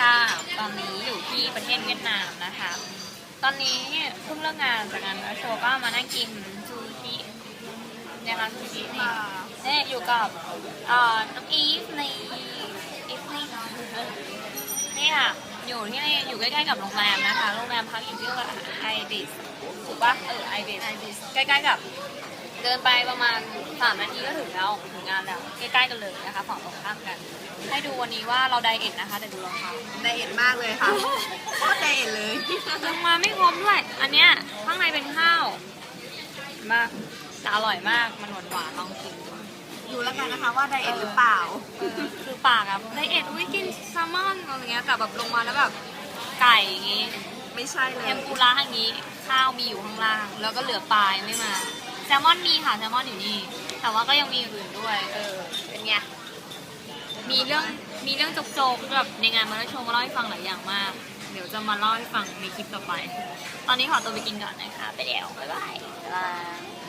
ค่ะ ตอนนี้อยู่ที่ประเทศเวียดนามนะคะ ตอนนี้เพิ่งเลิกงานจากงานโชว์ก็มานั่งกินซูชิในร้านซูชินี่นี่อยู่กับเอ่อน้องอีฟในอีฟนี่นี่ค่ะอยู่ที่นี่อยู่ใกล้ๆกับโรงแรมนะคะ โรงแรมพักอยู่ที่ว่าไอดิสถูกปะเออไอดิสใกล้ๆกับ เดินไปประมาณสามนาทีก็ถึงแล้วถึงงานแล้วใกล้ๆกันเลยนะคะฝั่งตรงข้ามกัน ให้ดูวันนี้ว่าเราไดเอทนะคะแต่ดูรองเท้าไดเอทมากเลยค่ะโคตรไดเอทเลยยังมาไม่ครบด้วย อันเนี้ยข้างในเป็นข้าวมากแต่อร่อยมากมันหวานหวานๆลองกินดูดูแล้วกันนะคะว่าไดเอทหรือเปล่าเออคือปากอะไดเอทอุ้ยกินแซลมอนอะไรเงี้ยแต่แบบลงมาแล้วแบบไก่อย่างงี้ ไม่ใช่เลเทยมปุระอย่างงี้ ข้าวมีอยู่ข้างล่าง แล้วก็เหลือปลายไม่มาแซ ลมอนมีค่ะแซลมอนอยู่นี่ แต่ว่าก็ยังมีอื่นด้วย เออ เป็นไง มีเรื่อง มีเรื่องโจกๆแบบในงานมาแล้วโชว์มาเล่าให้ฟังหลายอย่างมาก เดี๋ยวจะมาเล่าให้ฟังในคลิปต่อไป ตอนนี้ขอตัวไปกินก่อนนะคะ ไปเดี๋ยวบ๊ายบายบ๊ายบาย